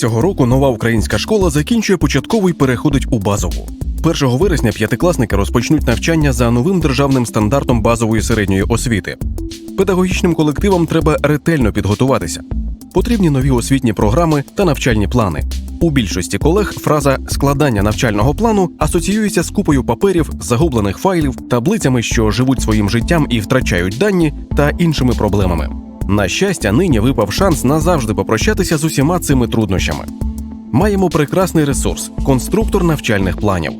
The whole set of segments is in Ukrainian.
Цього року нова українська школа закінчує початкову і переходить у базову. 1 вересня п'ятикласники розпочнуть навчання за новим державним стандартом базової середньої освіти. Педагогічним колективам треба ретельно підготуватися. Потрібні нові освітні програми та навчальні плани. У більшості колег фраза складання навчального плану асоціюється з купою паперів, загублених файлів, таблицями, що живуть своїм життям і втрачають дані, та іншими проблемами. На щастя, нині випав шанс назавжди попрощатися з усіма цими труднощами. Маємо прекрасний ресурс конструктор навчальних планів.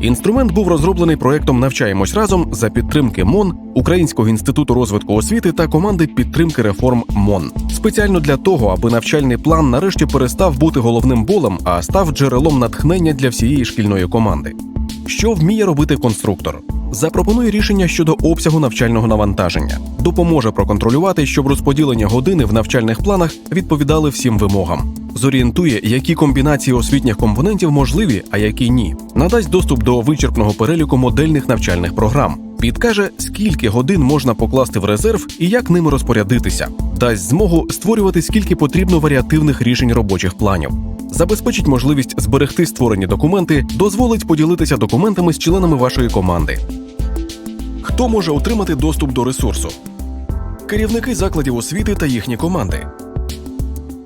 Інструмент був розроблений проектом Навчаємось разом за підтримки МОН, Українського інституту розвитку освіти та команди підтримки реформ МОН. Спеціально для того, аби навчальний план нарешті перестав бути головним болем, а став джерелом натхнення для всієї шкільної команди. Що вміє робити конструктор? Запропонує рішення щодо обсягу навчального навантаження, допоможе проконтролювати, щоб розподілення години в навчальних планах відповідали всім вимогам. Зорієнтує, які комбінації освітніх компонентів можливі, а які ні. Надасть доступ до вичерпного переліку модельних навчальних програм. Підкаже, скільки годин можна покласти в резерв і як ними розпорядитися. Дасть змогу створювати скільки потрібно варіативних рішень робочих планів. Забезпечить можливість зберегти створені документи, дозволить поділитися документами з членами вашої команди. Хто може отримати доступ до ресурсу? Керівники закладів освіти та їхні команди.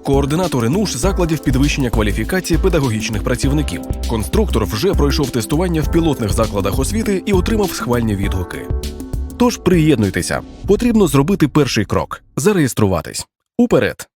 Координатори НУШ закладів підвищення кваліфікації педагогічних працівників. Конструктор вже пройшов тестування в пілотних закладах освіти і отримав схвальні відгуки. Тож приєднуйтеся, потрібно зробити перший крок зареєструватись. Уперед!